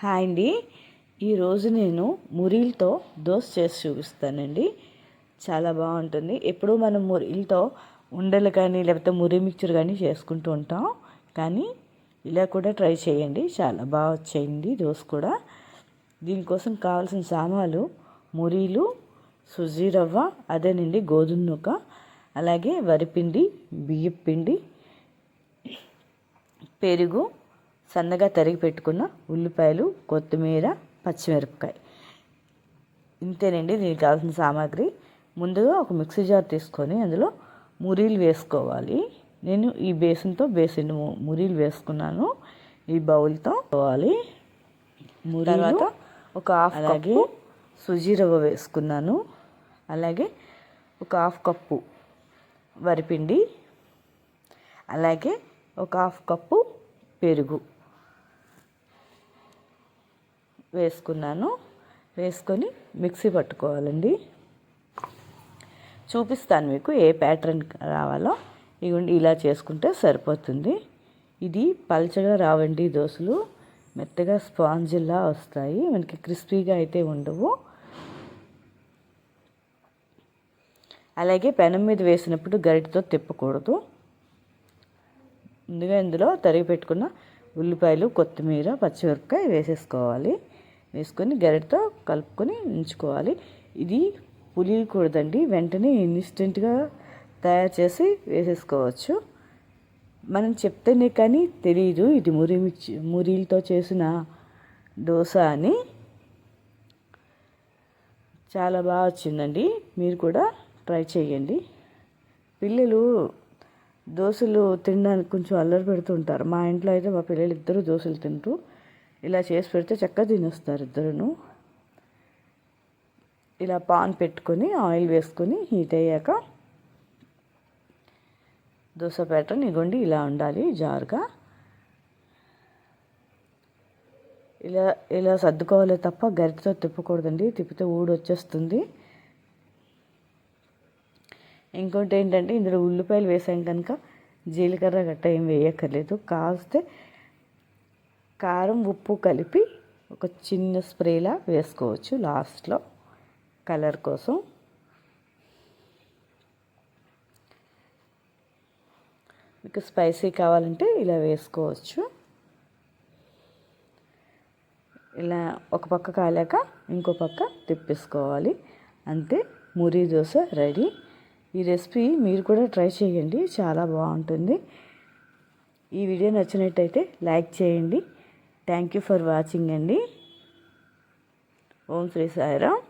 Hi అండి. ఈరోజు నేను మురీలతో దోశ చేసి చూపిస్తానండి. చాలా బాగుంటుంది. ఎప్పుడూ మనం మురీలతో ఉండలు కానీ లేకపోతే మురి మిక్చర్ కానీ చేసుకుంటూ ఉంటాం. కానీ ఇలా కూడా ట్రై చేయండి. చాలా బాగా వచ్చేయండి దోశ కూడా. దీనికోసం కావాల్సిన సామాన్లు మురీలు సుజీ రవ్వ అదేనండి గోధుమ నూక అలాగే వరిపిండి బియ్యం పిండి పెరుగు సన్నగా తరిగి పెట్టుకున్న ఉల్లిపాయలు కొత్తిమీర పచ్చిమిరపకాయ. ఇంతేనండి దీనికి కావాల్సిన సామాగ్రి. ముందుగా ఒక మిక్సీ జార్ తీసుకొని అందులో మురీలు వేసుకోవాలి. నేను ఈ బేసిన్తో బేసిన్ మురీలు వేసుకున్నాను. ఈ బౌల్తో పోవాలి తర్వాత ఒక హాఫ్ అలాగే సుజీ రవ్వ వేసుకున్నాను. అలాగే ఒక హాఫ్ కప్పు వరిపిండి. అలాగే ఒక హాఫ్ కప్పు పెరుగు. వేసుకున్నాను. వేసుకొని మిక్సీ పట్టుకోవాలండి. చూపిస్తాను మీకు ఏ ప్యాటర్న్ రావాలో. ఇవ్వండి ఇలా చేసుకుంటే సరిపోతుంది. ఇది పల్చగా రావండి దోశలు. మెత్తగా స్పాంజిల్లా వస్తాయి. మనకి క్రిస్పీగా అయితే ఉండవు. అలాగే పెనం మీద వేసినప్పుడు గరిటతో తిప్పకూడదు. ముందుగా ఇందులో తరిగి పెట్టుకున్న ఉల్లిపాయలు కొత్తిమీర పచ్చిమిరపకాయ వేసేసుకోవాలి. వేసుకొని గరిటతో కలుపుకొని ఉంచుకోవాలి. ఇది పులియకూడదండి. వెంటనే ఇన్స్టెంట్గా తయారు చేసి వేసేసుకోవచ్చు. మనం చెప్తేనే కానీ తెలియదు ఇది మురి మురీలతో చేసిన దోశ అని. చాలా బాగా వచ్చిందండి. మీరు కూడా ట్రై చేయండి. పిల్లలు దోశలు తినడానికి కొంచెం అల్లరి పెడుతుంటారు. మా ఇంట్లో అయితే మా పిల్లలు ఇద్దరు దోశలు తింటూ ఇలా చేసి పెడితే చక్కగా తినేస్తారు ఇద్దరును. ఇలా పాన్ పెట్టుకొని ఆయిల్ వేసుకొని హీట్ అయ్యాక దోశ ప్యాటర్న్ ఇగోండి ఇలా ఉండాలి జారుగా. ఇలా ఇలా సర్దుకోవాలి తప్ప గరిటతో తిప్పకూడదండి తిప్పితే ఊడి వచ్చేస్తుంది. ఇంకోటి ఏంటంటే ఇందులో ఉల్లిపాయలు వేసాం కనుక జీలకర్ర గట్ట ఏం వేయక్కర్లేదు. కాస్తే కారం ఉప్పు కలిపి ఒక చిన్న స్ప్రేలా వేసుకోవచ్చు లాస్ట్లో కలర్ కోసం. మీకు స్పైసీ కావాలంటే ఇలా వేసుకోవచ్చు. ఇలా ఒక పక్క కాలాక ఇంకో పక్క తిప్పేసుకోవాలి. అంతే మురి దోశ రెడీ. ఈ రెసిపీ మీరు కూడా ట్రై చేయండి చాలా బాగుంటుంది. ఈ వీడియో నచ్చినట్టయితే లైక్ చేయండి. థ్యాంక్ యూ ఫర్ వాచింగ్ అండి. ఓం శ్రీ సాయిరామ్.